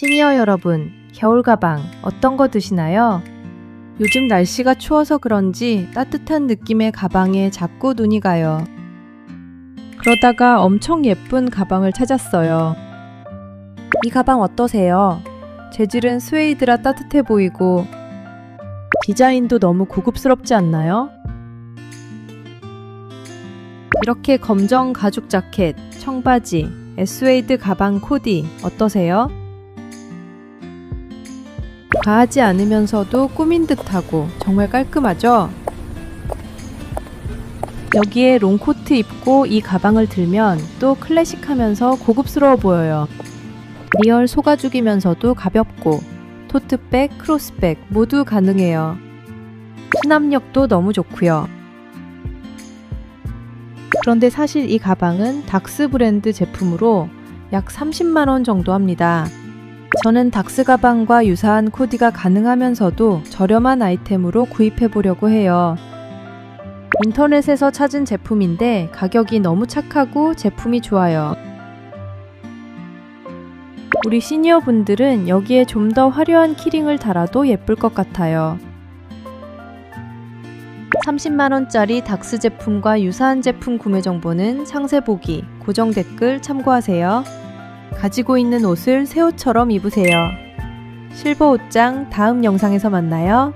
시니어 여러분, 겨울 가방 어떤 거 드시나요? 요즘 날씨가 추워서 그런지 따뜻한 느낌의 가방에 자꾸 눈이 가요. 그러다가 엄청 예쁜 가방을 찾았어요. 이 가방 어떠세요? 재질은 스웨이드라 따뜻해 보이고 디자인도 너무 고급스럽지 않나요? 이렇게 검정 가죽 자켓, 청바지, 에스웨이드 가방 코디 어떠세요? 과하지 않으면서도 꾸민 듯하고 정말 깔끔하죠? 여기에 롱코트 입고 이 가방을 들면 또 클래식하면서 고급스러워 보여요. 리얼 소가죽이면서도 가볍고 토트백, 크로스백 모두 가능해요. 수납력도 너무 좋고요. 그런데 사실 이 가방은 닥스 브랜드 제품으로 약 30만원 정도 합니다. 저는 닥스 가방과 유사한 코디가 가능하면서도 저렴한 아이템으로 구입해 보려고 해요. 인터넷에서 찾은 제품인데 가격이 너무 착하고 제품이 좋아요. 우리 시니어 분들은 여기에 좀 더 화려한 키링을 달아도 예쁠 것 같아요. 30만원짜리 닥스 제품과 유사한 제품 구매 정보는 상세 보기, 고정 댓글 참고하세요. 가지고 있는 옷을 새 옷처럼 입으세요. 실버 옷장 다음 영상에서 만나요.